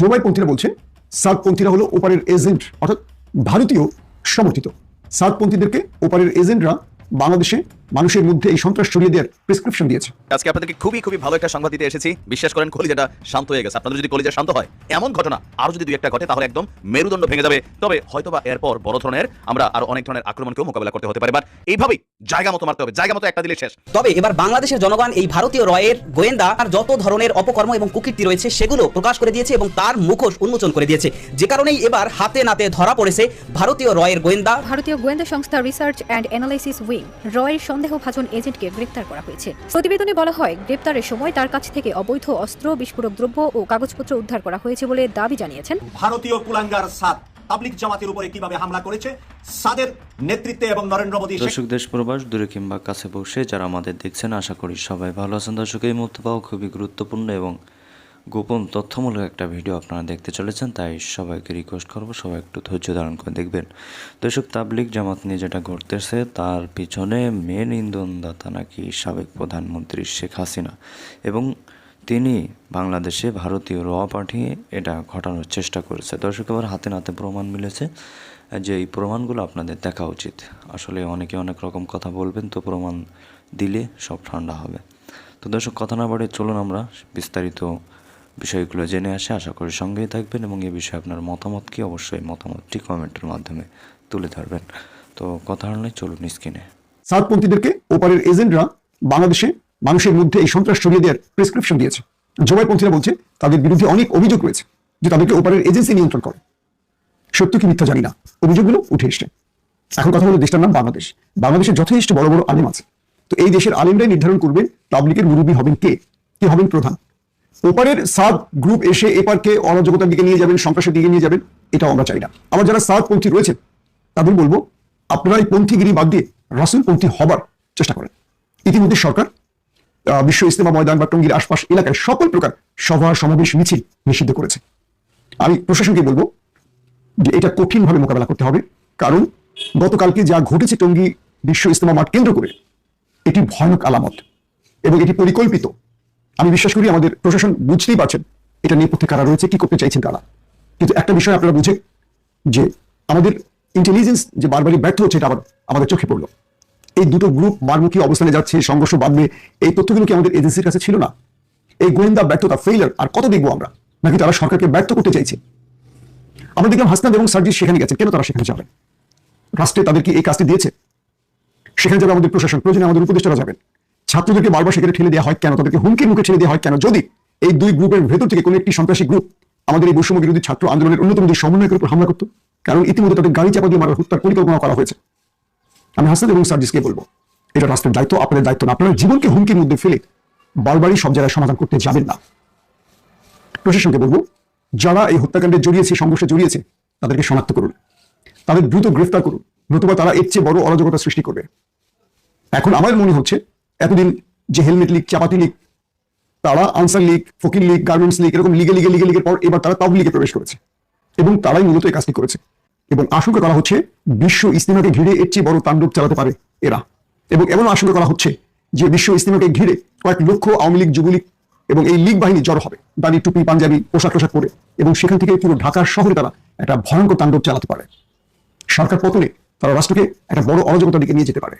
জোবাইপন্থীরা বলছে সার্কপন্থীরা হলো ওপারের এজেন্ট অর্থাৎ ভারতীয় সমর্থিত। সার্কপন্থীদেরকে ওপারের এজেন্টরা বাংলাদেশে মানুষের মধ্যে এই সন্ত্রাস ছড়িয়ে দেওয়ার প্রেসক্রিপশন দিয়েছে। আজকে আপনাদেরকে খুবই খুবই ভালো একটা সংবাদ দিতে এসেছি। বিশ্বাস করেন কলিজাটা শান্ত হয়ে গেছে। আপনাদের যদি কলিজা শান্ত হয় এমন ঘটনা আরও যদি দুই একটা ঘটে তাহলে একদম মেরুদণ্ড ভেঙে যাবে। তবে হয়তোবা এরপর বড় ধরনের আমরা আরও অনেক ধরনের আক্রমণকেও মোকাবেলা করতে হতে পারে। বাট এইভাবেই জায়গা মতো মারতে হবে। জায়গা মতো একটা দিলে শেষ। তবে এবার বাংলাদেশের জনগণ এই ভারতীয় রয়ের গোয়েন্দা আর যত ধরনের অপকর্ম এবং কুকীর্তি রয়েছে সেগুলো প্রকাশ করে দিয়েছে এবং তার মুখোশ উন্মোচন করে দিয়েছে। যে কারণেই এবার হাতে নাতে ধরা পড়েছে ভারতীয় রয়ের গোয়েন্দা। ভারতীয় গোয়েন্দা সংস্থা রিসার্চ অ্যান্ড অ্যানালাইসিস উইং রয়ের সন্দেহভাজন এজেন্টকে গ্রেপ্তার করা হয়েছে। প্রতিবেদনে বলা হয় গ্রেপ্তারের সময় তার কাছ থেকে অবৈধ অস্ত্র বিস্ফোরক দ্রব্য ও কাগজপত্র উদ্ধার করা হয়েছে বলে দাবি জানিয়েছেন। ভারতীয় কুলাঙ্গার সাদ তাবলিক জামাতের উপরে কীভাবে হামলা করেছে সাদের নেতৃত্বে এবং নরেন্দ্র মোদী দর্শক দেশ প্রবাস দূরে কিংবা কাছে বসে যারা আমাদের দেখছেন আশা করি সবাই ভালো আছেন। দর্শক এই মুহূর্তে পাওয়া খুবই গুরুত্বপূর্ণ এবং গোপন তথ্যমূলক একটা ভিডিও আপনারা দেখতে চলেছেন, তাই সবাইকে রিকোয়েস্ট করব সবাই একটু ধৈর্য ধারণ করে দেখবেন। দর্শক তাবলিক জামাত নিয়ে যেটা ঘটতেছে তার পিছনে মেন ইন্ধনদাতা নাকি সাবেক প্রধানমন্ত্রী শেখ হাসিনা। এবং তিনি বাংলাদেশে ভারতীয় র পাঠিয়ে এটা ঘটানোর চেষ্টা করেছে। দর্শক, এবার হাতে নাতে প্রমাণ মিলেছে, যে এই প্রমাণগুলো আপনাদের দেখা উচিত। আসলে অনেকে অনেক রকম কথা বলবেন, তো প্রমাণ দিলে সব ঠান্ডা হবে। তো দর্শক, কথা না বাড়ে চলুন আমরা বিস্তারিত বিষয়গুলো জেনে আসে, আশা করি সঙ্গেই থাকবেন এবং এ বিষয়ে আপনার মতামত কি অবশ্যই মতামতটি কমেন্টের মাধ্যমে তুলে ধরবেন। তো কথা হলে চলুন স্ক্রিনে। সাদপন্থীদেরকে ওপারের এজেন্টরা বাংলাদেশে মানুষের মধ্যে এই সন্ত্রাস ছড়িয়ে দেওয়ার প্রেসক্রিপশন দিয়েছে। জোবাইপন্থীরা বলছে, তাদের বিরুদ্ধে অনেক অভিযোগ রয়েছে যে তাদেরকে ওপারের এজেন্সি নিয়ন্ত্রণ করে। সত্য কি মিথ্যা জানি না, অভিযোগগুলো উঠে এসছে। এখন কথা হলো দেশটার নাম বাংলাদেশ। বাংলাদেশে যথেষ্ট বড় বড় আলেম আছে। তো এই দেশের আলেমরাই নির্ধারণ করবেন তাবলিকের মুরব্বী হবেন কে? কে হবেন প্রধান? ওপারের সাদ গ্রুপ এসে এপারকে অরাজকতার দিকে নিয়ে যাবেন, সন্ত্রাসের দিকে নিয়ে যাবেন, এটাও আমরা চাই না। আবার যারা সাদ পন্থী রয়েছেন, তাদের বলব, আপনারা এই পন্থীগিরি বাদ দিয়ে রাসুলপন্থী হবার চেষ্টা করেন। ইতিমধ্যে সরকার বিশ্ব ইস্তেমা ময়দান বা টঙ্গির আশপাশ এলাকায় সকল প্রকার সভা, সমাবেশ, মিছিল নিষিদ্ধ করেছে। আমি প্রশাসনকে বলব যে এটা কঠিনভাবে মোকাবেলা করতে হবে, কারণ গতকালকে যা ঘটেছে টঙ্গী বিশ্ব ইস্তেমা মাঠ কেন্দ্র করে, এটি ভয়ানক আলামত এবং এটি পরিকল্পিত। আমি বিশ্বাস করি আমাদের প্রশাসন বুঝতেই পারছেন এটা নেপথ্যে কারা রয়েছে, কি করতে চাইছেন তারা। কিন্তু একটা বিষয় আপনারা বুঝে যে আমাদের ইন্টেলিজেন্স যে বারবারই ব্যর্থ হচ্ছে এটা আবার আমাদের চোখে পড়ল। এই দুটো গ্রুপ মারমুখী অবস্থানে যাচ্ছে সংঘর্ষ বাঁধবে, এই তথ্যগুলো কি আমাদের এজেন্সির কাছে ছিল না? এই গোয়েন্দা ব্যর্থতা ফেইলার আর কত দেখব আমরা? নাকি তারা সরকারকে ব্যর্থ করতে চাইছে? আমরা দেখলাম হাসনাদ এবং সার্জি সেখানে গেছে কেন তারা সেখানে যাবেন রাষ্ট্রে তাদেরকে এই কাজটি দিয়েছে? সেখানে যাবে আমাদের প্রশাসন, প্রয়োজনে আমাদের উপদেষ্টারা যাবেন। ছাত্রদেরকে বারবার সেখানে ঠেলে দেওয়া হয় কেন? তাদেরকে হুমকির মুখে ঠেলে দেওয়া হয় কেন? যদি এই দুই গ্রুপের ভেতর থেকে কোনো একটি সন্ত্রাসী গ্রুপ আমাদের এই বৈষম্য বিরোধী ছাত্র আন্দোলনের অন্যতম যে সমন্বয়কের উপর হামলা করতো, কারণ ইতিমধ্যে তাদের গাড়ি চাপা দিয়ে মারার হত্যার পরিকল্পনা করা হয়েছে। আমি হাসান এবং সার্জিসকে বলব, এটা রাষ্ট্রের দায়িত্ব, আপনাদের দায়িত্ব না। আপনার জীবনকে হুমকির মধ্যে ফেলে বারবারই সব জায়গায় সমাধান করতে যাবেন না। প্রশাসনকে বলব, যারা এই হত্যাকাণ্ডে জড়িয়েছে, সংঘর্ষে জড়িয়েছে, তাদেরকে শনাক্ত করুন। তাদের দ্রুত গ্রেফতার করুন, নতুবা তারা এর চেয়ে বড় অরাজকতা সৃষ্টি করবে। এখন আমার মনে হচ্ছে এতদিন যে হেলমেট লীগ চাপাতি লীগ তারা আনসার লীগ ফকির লীগ গার্মেন্টস লীগ এরকম লিগে লিগে লিগে লিগের পর এবার তারা তাব লীগে প্রবেশ করেছে। এবং তারাই মূলত এই কাজটি করেছে। এবং আশঙ্কা করা হচ্ছে বিশ্ব ইস্তিমাকে ঘিরে এর চেয়ে বড় তাণ্ডব চালাতে পারে এরা। এবং এমন আশঙ্কা করা হচ্ছে যে বিশ্ব ইস্তিমাকে ঘিরে কয়েক লক্ষ আওয়ামী লীগ, যুবলীগ এবং এই লীগ বাহিনী জড়ো হবে। দাঁড়িয়ে টুপি, পাঞ্জাবি, পোশাক টোশাক পরে। এবং সেখান থেকে পুরো ঢাকার শহরে তারা একটা ভয়ঙ্কর তাণ্ডব চালাতে পারে। সরকার পতনে তারা রাষ্ট্রকে একটা বড় অরাজকতার দিকে নিয়ে যেতে পারে।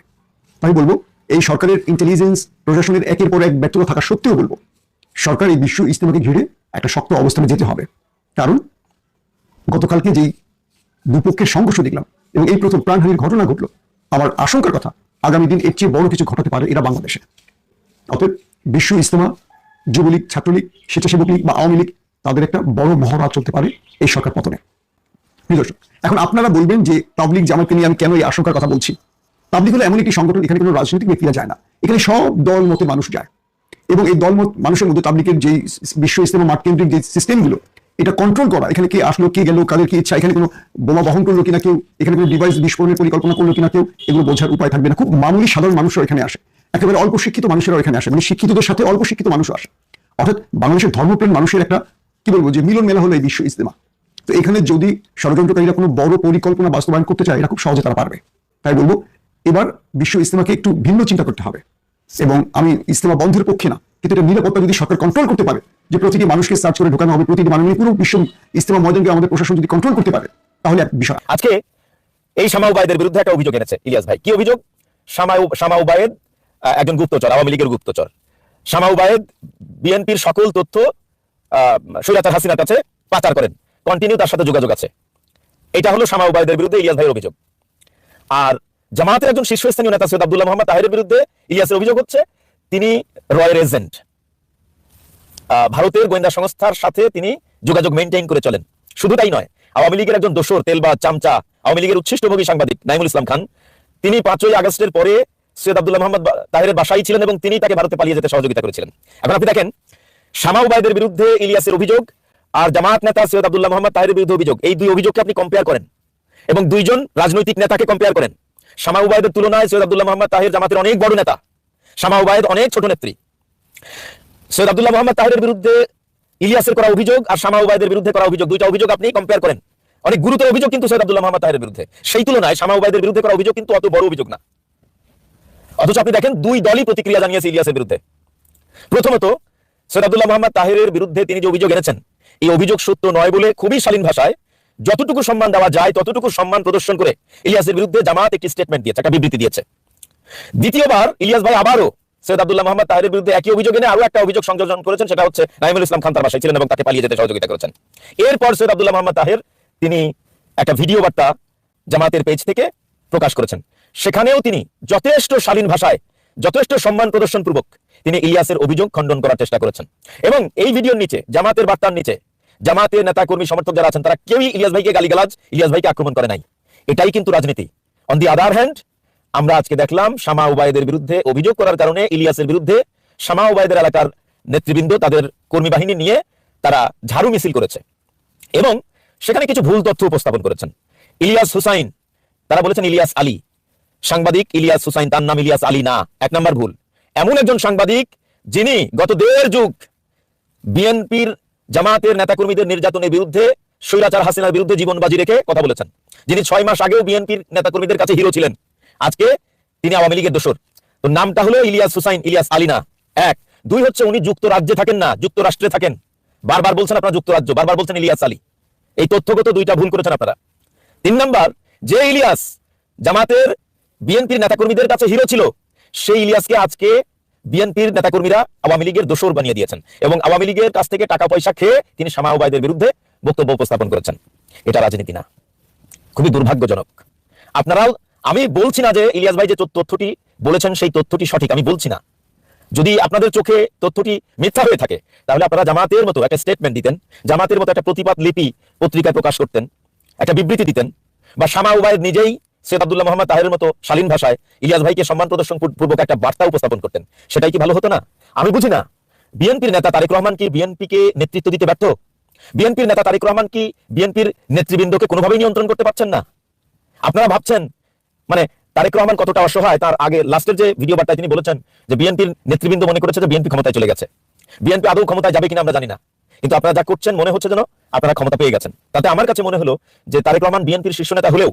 তাই বলব এই সরকারের ইন্টেলিজেন্স প্রশাসনের একের পর এক ব্যর্থতা থাকা সত্ত্বেও বলব, সরকার এই বিশ্ব ইস্তেমাকে ঘিরে একটা শক্ত অবস্থানে যেতে হবে। কারণ গতকালকে যেই দুপক্ষের সংঘর্ষ দেখলাম এবং এই প্রথম প্রাণহানির ঘটনা ঘটলো, আমার আশঙ্কার কথা আগামী দিন এর চেয়ে বড় কিছু ঘটাতে পারে এরা বাংলাদেশে। অতএব বিশ্ব ইস্তেমা যুবলীগ, ছাত্রলীগ, স্বেচ্ছাসেবক লীগ বা আওয়ামী লীগ, তাদের একটা বড় মহড়া চলতে পারে এই সরকার পতনে। এখন আপনারা বলবেন যে তাবলিগ জামাতকে নিয়ে আমি কেন এই আশঙ্কার কথা বলছি? তাবলিগ হলো এমন একটি সংগঠন এখানে কোনো রাজনৈতিক ব্যক্তিরা যায় না। এখানে সব দল মতে মানুষ যায়। এবং এই দল মত মানুষের মধ্যে তাবলিগের যে বিশ্ব ইস্তেমা মাঠ কেন্দ্রিক যে সিস্টেমগুলো এটা কন্ট্রোল করা। এখানে কে আসলো, কে গেল, কাদের কি ইচ্ছা, এখানে কোনো বোমা বহন করল কিনা কেউ, এখানে কোনো ডিভাইস বিস্ফোরণের পরিকল্পনা করল কিনা কেউ, এগুলো বোঝার উপায় থাকবে না। খুব মামুলি সাধারণ মানুষরা এখানে আসে। একেবারে অল্প শিক্ষিত মানুষেরা এখানে আসে। মানে শিক্ষিতদের সাথে অল্প শিক্ষিত মানুষ আসে। অর্থাৎ বাংলাদেশের ধর্মপ্রেম মানুষের একটা, কি বলব, যে মিলন মেলা হলো এই বিশ্ব ইস্তেমা তো এখানে যদি ষড়যন্ত্রকারীরা কোনো বড় পরিকল্পনা বাস্তবায়ন করতে চায়, এটা খুব সহজে তারা পারবে। তাই বলব এবার বিশ্ব ইস্তেমাকে একটু ভিন্ন চিন্তা করতে হবে। এবং আমি ইস্তেমা বন্ধের পক্ষে না কিন্তু এটা নিরাপত্তা যদি সরকার কন্ট্রোল করতে পারে যে প্রতিটি মানুষকে সার্চ করে ঢোকানো হবে প্রতিটি মানুষ পুরো বিশ্ব ইস্তেমা ময়দানকে আমাদের প্রশাসন যদি কন্ট্রোল করতে পারে তাহলে এক বিষয়। আজকে এই শামা উবায়দের বিরুদ্ধে একটা অভিযোগ এনেছে ইলিয়াস ভাই। কি অভিযোগ? শামা একজন গুপ্তচর আওয়ামী লীগের গুপ্তচর। শামা উবায়েদ বিএনপির সকল তথ্য আহ, সৈরাতার হাসিনার কাছে পাচার করেন। কন্টিনিউ তার সাথে যোগাযোগ আছে। এটা হলো শামা উবায়দের বিরুদ্ধে ইলিয়াস ভাইয়ের অভিযোগ। আর জামাতের একজন শীর্ষস্থানীয় নেতা সৈয়দ আব্দুল্লাহ মোহাম্মদ তাহেরের বিরুদ্ধে ইলিয়াসের অভিযোগ হচ্ছে, তিনি রয়ের এজেন্ট ভারতের গোয়েন্দা সংস্থার সাথে তিনি যোগাযোগ মেনটেন করে চলেন। শুধু তাই নয়, আওয়ামী লীগের একজন দোসর, তেলবা, চামচা, আওয়ামী লীগের উচ্ছিষ্টভোগী সাংবাদিক নাইমুল ইসলাম খান, তিনি পাঁচই আগস্টের পরে সৈয়দ আব্দুল্লাহ মোহাম্মদ তাহেরের বাসায় ছিলেন এবং তিনি তাকে ভারতে পালিয়ে যেতে সহযোগিতা করেছিলেন। এখন আপনি দেখেন, শামা বিরুদ্ধে ইলিয়াসের অভিযোগ আর জামাত নেতা সৈয়দ আব্দুল্লাহ মোহাম্মদ তাহেরের বিরুদ্ধে অভিযোগ, এই দুই অভিযোগকে আপনি কম্পেয়ার করেন। এবং দুইজন রাজনৈতিক নেতাকে কম্পেয়ার করেন। শামা উবায়দের তুলনায় সৈয়দ আব্দুল্লাহ মোহাম্মদ তাহের জামাতের অনেক বড় নেতা। শামা উবায়দ অনেক ছোট নেত্রী। সৈয়দ আব্দুল্লাহ মোহাম্মদ তাহেরের বিরুদ্ধে ইলিয়াসের করা অভিযোগ আর শামা উবায়দের বিরুদ্ধে করা অভিযোগ, দুইটা অভিযোগ আপনি কম্পেয়ার করেন। অনেক গুরুতর অভিযোগ কিন্তু সৈয়দ আব্দুল্লাহ মোহাম্মদ তাহেরের বিরুদ্ধে। সেই তুলনায় শামা উবায়দের বিরুদ্ধে করা অভিযোগ কিন্তু অত বড় অভিযোগ না। অথচ আপনি দেখেন দুই দলই প্রতিক্রিয়া জানিয়েছে ইলিয়াসের বিরুদ্ধে। প্রথমত, সৈয়দ আব্দুল্লাহ মোহাম্মদ তাহেরের বিরুদ্ধে তিনি যে অভিযোগ এনেছেন, এই অভিযোগ সত্য নয় বলে খুবই শালীন ভাষায় যতটুকু সম্মান দেওয়া যায়, ততটুকু সম্মান প্রদর্শন করে ইলিয়াসের বিরুদ্ধে জামাত একটি স্টেটমেন্ট দিয়েছে, একটা বিবৃতি দিয়েছে। দ্বিতীয়বার ইলিয়াস ভাই আবারও সৈয়দ আব্দুল্লাহ মোহাম্মদ তাহেরের বিরুদ্ধে একই অভিযোগ এনে আরও একটা অভিযোগ সংযোজন করেছেন, সেটা হচ্ছে নাইমুল ইসলাম খান তার বাসায় ছিলেন এবং তাকে পালিয়ে যেতে সহযোগিতা করেছেন। এরপর সৈয়দ আব্দুল্লাহ মোহাম্মদ তাহের তিনি একটা ভিডিও বার্তা জামাতের পেজ থেকে প্রকাশ করেছেন। সেখানেও তিনি যথেষ্ট শালীন ভাষায়, যথেষ্ট সম্মান প্রদর্শন পূর্বক তিনি ইলিয়াসের অভিযোগ খণ্ডন করার চেষ্টা করেছেন। এবং এই ভিডিওর নিচে, জামাতের বার্তার নিচে জামাতের নেতা কর্মী সমর্থক যারা আছেন, তারা কেউই ইলিয়াস ভাইকে গালিগালাজ, ইলিয়াস ভাইকে আক্রমণ করে নাই। এটাই কিন্তু রাজনীতি। অন দি আদার হ্যান্ড আমরা আজকে দেখলাম শামা উবায়দের বিরুদ্ধে অভিযোগ করার কারণে ইলিয়াসের বিরুদ্ধে শামা উবায়দের এলাকার নেতৃবৃন্দ তাদের কর্মী বাহিনী নিয়ে তারা ঝাড়ু মিছিল করেছে। এবং সেখানে কিছু ভুল তথ্য উপস্থাপন করেছেন। ইলিয়াস হুসাইন, তারা বলেছেন ইলিয়াস আলী। সাংবাদিক ইলিয়াস হুসাইন, তার নাম ইলিয়াস আলী না, এক নম্বর ভুল। এমন একজন সাংবাদিক যিনি গত দেড় যুগ বিএনপির জামাতের নেতাকর্মীদের নির্যাতনের বিরুদ্ধে স্বৈরাচার হাসিনার বিরুদ্ধে জীবন বাজি রেখে কথা বলেছেন। যিনি ছয় মাস আগেও বিএনপির নেতাকর্মীদের কাছে হিরো ছিলেন। আজকে তিনি আওয়ামী লীগের দোসর তো নামটা হলো ইলিয়াস হুসাইন, ইলিয়াস আলী না। এক। দুই হচ্ছে উনি যুক্তরাজ্যে থাকেন না, যুক্তরাষ্ট্রে থাকেন। বারবার বলছেন আপনারা যুক্তরাজ্য, বারবার বলছেন ইলিয়াস আলী। এই তথ্যগত দুইটা ভুল করেছেন আপনারা। তিন নাম্বার, যে ইলিয়াস জামাতের বিএনপির নেতাকর্মীদের কাছে হিরো ছিল, সেই ইলিয়াসকে আজকে বিএনপির নেতাকর্মীরা আওয়ামী লীগের দোষর বানিয়ে দিয়েছেন এবং আওয়ামী লীগের কাছ থেকে টাকা পয়সা খেয়ে তিনি শামা বিরুদ্ধে বক্তব্য উপস্থাপন করেছেন। এটা রাজনীতি না খুবই দুর্ভাগ্যজনক। আপনারাও আমি বলছি না যে ইলিয়াস ভাই যে তথ্যটি বলেছেন সেই তথ্যটি সঠিক, আমি বলছি না। যদি আপনাদের চোখে তথ্যটি মিথ্যা হয়ে থাকে, তাহলে আপনারা জামাতের মতো একটা স্টেটমেন্ট দিতেন জামাতের মতো একটা প্রতিবাদ লিপি পত্রিকায় প্রকাশ করতেন, একটা বিবৃতি দিতেন, বা শামা উবায়দ নিজেই সৈয়দ আব্দুল্লাহ মোহাম্মদ তাহের মতো শালীন ভাষায় ইলিয়াস ভাইকে সম্মান প্রদর্শন পূর্বক একটা বার্তা উপস্থাপন করতেন। সেটাই কি ভালো হতো না? আমি বুঝি না। বিএনপির নেতা তারেক রহমান কি বিএনপিকে নেতৃত্ব দিতে ব্যর্থ? বিএনপির নেতা তারেক রহমান কি বিএনপির নেতৃবৃন্দকে কোনোভাবেই নিয়ন্ত্রণ করতে পারছেন না? আপনারা ভাবছেন মানে তারেক রহমান কতটা অসহায়, তার আগে লাস্টের যে ভিডিও বার্তায় তিনি বলেছেন যে বিএনপির নেতৃবৃন্দ মনে করেছে যে বিএনপি ক্ষমতায় চলে গেছে। বিএনপি আদৌ ক্ষমতায় যাবে কিনা আমরা জানি না। কিন্তু আপনারা যা করছেন মনে হচ্ছে যেন আপনারা ক্ষমতা পেয়ে গেছেন। তাতে আমার কাছে মনে হলো যে তারেক রহমান বিএনপির শীর্ষ নেতা হলেও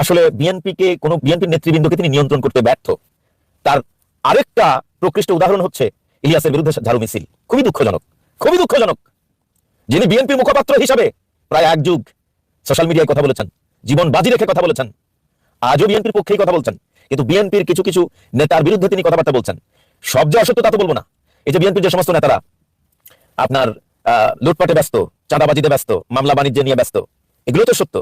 আসলে বিএনপিকে কোনো বিএনপির নেতৃবৃন্দকে তিনি নিয়ন্ত্রণ করতে ব্যর্থ। তার আরেকটা প্রকৃষ্ট উদাহরণ হচ্ছে ইলিয়াসের বিরুদ্ধে ঝাড়ু মিছিল। খুবই দুঃখজনক খুবই দুঃখজনক। যিনি বিএনপির মুখপাত্র হিসাবে প্রায় এক যুগ সোশ্যাল মিডিয়ায় কথা বলেছেন, জীবন বাজি রেখে কথা বলেছেন, আজও বিএনপির পক্ষেই কথা বলছেন, কিন্তু বিএনপির কিছু কিছু নেতার বিরুদ্ধে তিনি কথাবার্তা বলছেন। সব যে অসত্য তা তো বলব না। এই যে বিএনপির যে সমস্ত নেতারা, আপনার লুটপাটে ব্যস্ত, চাঁদাবাজিতে ব্যস্ত, মামলা বাণিজ্য নিয়ে ব্যস্ত, এগুলো তো সত্য।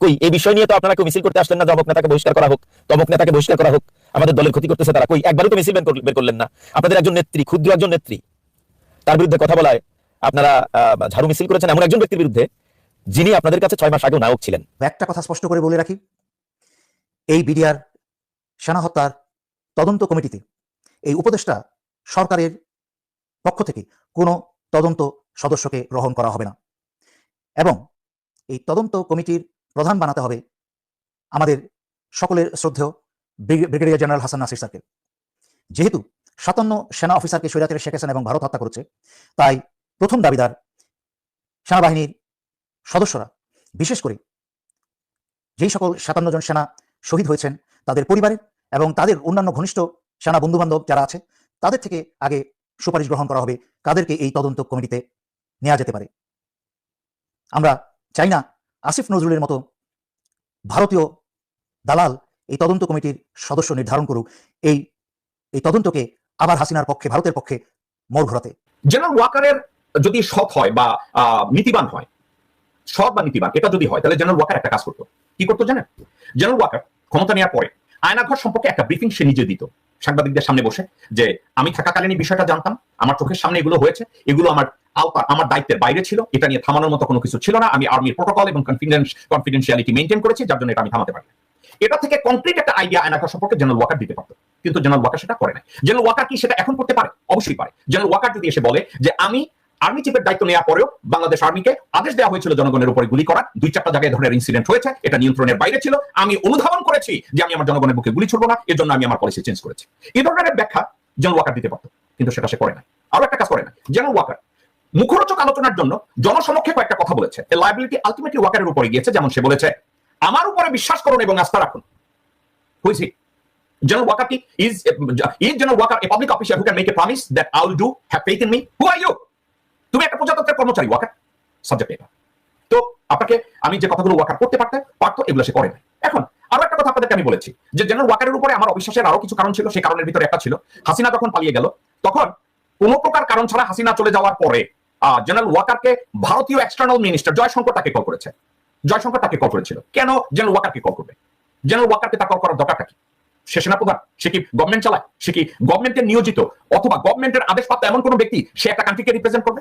কই, এই বিষয় নিয়ে তো আপনারা কেউ মিছিল করতে আসলেন না অমুক নেতাকে বহিষ্কার করা হোক তমুক নেতাকে বহিষ্কার করা হোক, আমাদের দলের ক্ষতি করতেছে তারা। কই একবারও তো মিছিল বের করল- বের করলেন না। আপনাদের একজন নেত্রী, ক্ষুদ্র একজন নেত্রী, তার বিরুদ্ধে কথা বলায় আপনারা ঝাড়ু মিছিল করেছেন এমন একজন ব্যক্তির বিরুদ্ধে, যিনি আপনাদের কাছে ছয় মাস আগেও নায়ক ছিলেন। একটা কথা স্পষ্ট করে বলে রাখি, এই বিডিআর সেনা হত্যার তদন্ত কমিটিতে এই উপদেষ্টা সরকারের পক্ষ থেকে কোনো তদন্ত সদস্যকে গ্রহণ করা হবে না। এবং এই তদন্ত কমিটির প্রধান বানাতে হবে আমাদের সকলের শ্রদ্ধেয় ব্রিগেডিয়ার জেনারেল হাসান নাসির স্যারকে। যেহেতু সাতান্ন সেনা অফিসারকে স্বৈরাচারে শেখ হাসিনা এবং ভারত হত্যা করেছে, তাই প্রথম দাবিদার সেনাবাহিনীর সদস্যরা, বিশেষ করে যেই সকল সাতান্ন জন সেনা শহীদ হয়েছেন, তাদের পরিবারের এবং তাদের অন্যান্য ঘনিষ্ঠ সেনা বন্ধু বান্ধব যারা আছে, তাদের থেকে আগে সুপারিশ গ্রহণ করা হবে কাদেরকে এই তদন্ত কমিটিতে নেওয়া যেতে পারে। আমরা চাই না আসিফ নজরুলের মতো ভারতীয় দালাল এই তদন্ত কমিটির সদস্য নির্ধারণ করুক। এই এই তদন্তকে আবার হাসিনার পক্ষে, ভারতের পক্ষে মোড় ঘোরাতে। জেনারেল ওয়াকারের যদি সৎ হয় বা নীতিবান হয় সৎ বা নীতিবান, এটা যদি হয়, তাহলে জেনারেল ওয়াকার একটা কাজ করতো। কি করতো জানেন? জেনারেল ওয়াকার ক্ষমতা নেওয়ার পরে আয়নাঘর সম্পর্কে একটা ব্রিফিং সে নিজে দিত। সাংবাদিকদের সামনে বসে যে, আমি থাকাকালীন বিষয়টা জানতাম, আমার চোখের সামনে এগুলো হয়েছে, এগুলো আমার আওতা আমার দায়িত্বের বাইরে ছিল, এটা নিয়ে থামানোর মতো কোনো কিছু ছিল না। আমি আর্মির প্রোটোকল এবং কনফিডেন্স কনফিডেন্সিয়ালিটি মেনটেন করেছি, যার জন্য এটা আমি থামাতে পারি এটা থেকে কমপ্লিট একটা আইডিয়া আয়নাঘর সম্পর্কে জেনারেল ওয়াকার দিতে পারতো। কিন্তু জেনারেল ওয়াকার সেটা করে না জেনারেল ওয়াকার কি সেটা এখন করতে পারে? অবশ্যই পারে। জেনারেল ওয়াকার যদি এসে বলে যে, আমি আর্মি চিফের দায়িত্ব নেওয়ার পরেও বাংলাদেশ আর্মিকে আদেশ দেওয়া হয়েছিল জনগণের উপরে গুলি করা দুই চারটা জায়গায় ধরনের ইনসিডেন্ট হয়েছে, এটা নিয়ন্ত্রণের বাইরে ছিল। আমি অনুধাবন করেছি যে আমি আমার জনগণের বুকে গুলি ছুড়বো না। এর জন্য আমি আমার পলিসি চেঞ্জ করেছি। এই ধরনের ব্যাখ্যা জেনারেল ওয়াকার দিতে পারতো। কিন্তু সেটা সে করে না আরও একটা কাজ করে না জেনারেল ওয়াকার মুখরোচক আলোচনার জন্য জনসমক্ষে কয়েকটা কথা বলেছে। লাইবিলিটি আলটিমেটলি ওয়াকারের উপরে গিয়েছে, যেমন সে বলেছে, আমার উপরে বিশ্বাস করুন এবং আস্থা রাখুন। Ki- is is General Walker a public official who can make a promise that I will do? Have faith in me? Who are you? তুমি একটা প্রজাতন্ত্রের কর্মচারী ওয়াকার সাবজেক্ট তো আপনাকে আমি যে কথাগুলো ওয়াকার করতে পারতে পারতো, এগুলো সে করে না এখন আরও একটা কথা আপনাদেরকে আমি বলেছি, যে জেনারেল ওয়াকারের উপরে আমার অবিশ্বাসের আরও কিছু কারণ ছিল, সেই কারণের ভিতরে একটা ছিল। হাসিনা যখন পালিয়ে গেল, তখন কোন প্রকার কারণ ছাড়া হাসিনা চলে যাওয়ার পরে জেনারেল ওয়াকারকে ভারতীয় এক্সটার্নাল মিনিস্টার জয়শঙ্কর তাকে কল করেছে। জয়শঙ্কর তাকে কল করেছিল। কেন জেনারেল ওয়াকারকে কল করবে? জেনারেল ওয়াকারকে তার কল করার দরকারটা কি? সে সেনাপ্রধান, সে কি গভর্নমেন্ট চালায়, সে কি গভর্নমেন্টের নিয়োজিত, অথবা গভর্নমেন্টের আদেশপ্রাপ্ত এমন কোন ব্যক্তি, সে একটা কান্ট্রিকে রিপ্রেজেন্ট করবে?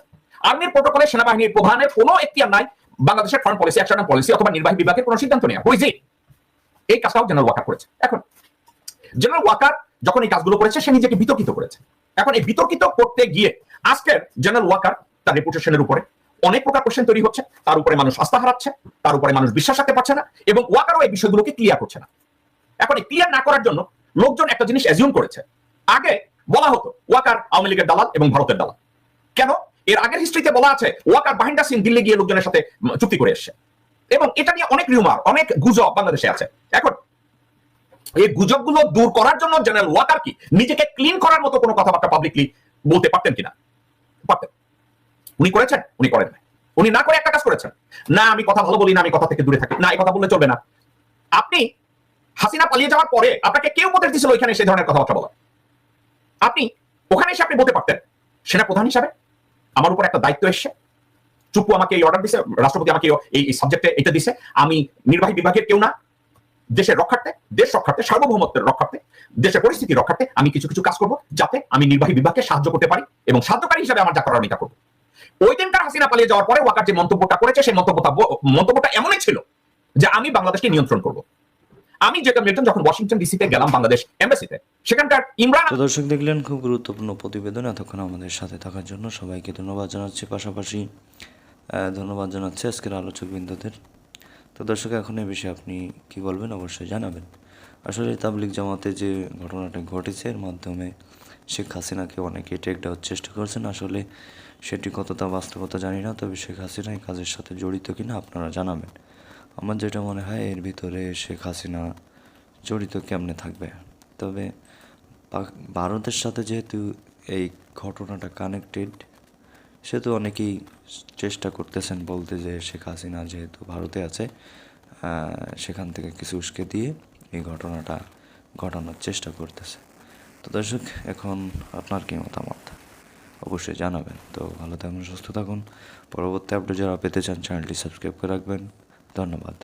আর্মির প্রোটোকলে সেনাবাহিনীর প্রধানের কোনো এখতিয়ার নাই, বাংলাদেশের ফরেন পলিসি এক্সটার্নাল পলিসি অথবা নির্বাহী বিভাগের কোনো সিদ্ধান্ত নেওয়া ইট এই কাজটাও জেনারেল ওয়াকার করেছে। এখন জেনারেল ওয়াকার যখন এই কাজগুলো করেছে, সে নিজেকে বিতর্কিত করেছে। এখন এই বিতর্কিত করতে গিয়ে, আজকের জেনারেল ওয়াকার তার রেপুটেশনের উপরে। অনেক প্রকার কোশ্চেন তৈরি হচ্ছে, তার উপরে মানুষ আস্থা হারাচ্ছে, তার উপরে মানুষ বিশ্বাস রাখতে পারছে না এবং ওয়াকারও এই বিষয়গুলোকে ক্লিয়ার করছে না। এখন এই ক্লিয়ার না করার জন্য লোকজন একটা জিনিস অ্যাজিউম করেছে। আগে বলা হতো, ওয়াকার আওয়ামী লীগের দালাল এবং ভারতের দালাল। কেন? এর আগের হিস্ট্রিতে বলা আছে, ওয়াকার বাহিন্দা সিং দিল্লি গিয়ে লোকজনের সাথে চুক্তি করে এসছে। এবং এটা নিয়ে অনেক রিউমার অনেক গুজব বাংলাদেশে আছে। এখন, এই গুজবগুলো দূর করার জন্য জেনারেল ওয়াকার কি? নিজেকে ক্লিন করার মতো কোনো কথাবার্তা পাবলিকলি বলতে পারতেন কিনা? পারতেন। উনি করেছেন? উনি করেন না উনি না করে একটা কাজ করেছেন। না, আমি কথা ভালো বলি না, আমি কথা থেকে দূরে থাকি। না, এই কথা বললে চলবে না। আপনি হাসিনা পালিয়ে যাওয়ার পরে আপনাকে কেউ উপদেশ দিয়েছিল ওইখানে সেই ধরনের কথাবার্তা বলা। আপনি ওখানে এসে আপনি বলতে পারতেন, সেনা প্রধান হিসাবে আমার উপর একটা দায়িত্ব এসছে। চুপু আমাকে এই অর্ডার দিছে, রাষ্ট্রপতি আমাকে এই সাবজেক্টে এটা দিছে। আমি নির্বাহী বিভাগের কেউ না। দেশের রক্ষার্থে, দেশ রক্ষার্থে, সার্বভৌমত্বের রক্ষার্থে, দেশের পরিস্থিতি রক্ষার্থে আমি কিছু কিছু কাজ করব যাতে আমি নির্বাহী বিভাগকে সাহায্য করতে পারি এবং সাহায্যকারী হিসাবে আমার যা করার আমি করব। ওই দিনকার হাসিনা পালিয়ে যাওয়ার পরে ওয়াকার যে মন্তব্যটা করেছে, সেই মন্তব্যটা মন্তব্যটা এমনই ছিল যে আমি বাংলাদেশকে নিয়ন্ত্রণ করব। আমি যেটা মিল্টন যখন ওয়াশিংটন ডিসিতে গেলাম, বাংলাদেশ এম্বাসিতে, সেখানকার ইমরান দর্শক দেখলেন, খুব গুরুত্বপূর্ণ প্রতিবেদন এতক্ষণ আমাদের সাথে থাকার জন্য সবাইকে ধন্যবাদ জানাচ্ছি। পাশাপাশি ধন্যবাদ জানাচ্ছি আজকের আলোচক বিন্দুদের তো দর্শক, এখন এই বিষয়ে আপনি কি বলবেন অবশ্যই জানাবেন। আসলে তাবলিক জামাতে যে ঘটনাটা ঘটেছে, এর মাধ্যমে শেখ হাসিনাকে অনেকে টেক দেওয়ার চেষ্টা করছেন। আসলে সেটি কতটা বাস্তবতা জানি না, তবে শেখ হাসিনা এই কাজের সাথে জড়িত কিনা আপনারা জানাবেন। আমার যেটা মনে হয়, এর ভিতরে শেখ হাসিনা জড়িত কেমনে থাকবে? তবে ভারতের সাথে যেহেতু এই ঘটনাটা কানেক্টেড সেহেতু অনেকেই চেষ্টা করতেছেন বলতে যে শেখ হাসিনা যেহেতু ভারতে আছে সেখান থেকে কিছু উস্কে দিয়ে এই ঘটনাটা ঘটানোর চেষ্টা করতেছে। তো দর্শক, এখন আপনার কি মতামত? অবশ্যই জানাবেন। তো ভালো থাকুন, সুস্থ থাকুন। পরবর্তী আপডেট যারা পেতে চান চ্যানেলটি সাবস্ক্রাইব করে রাখবেন। ধন্যবাদ।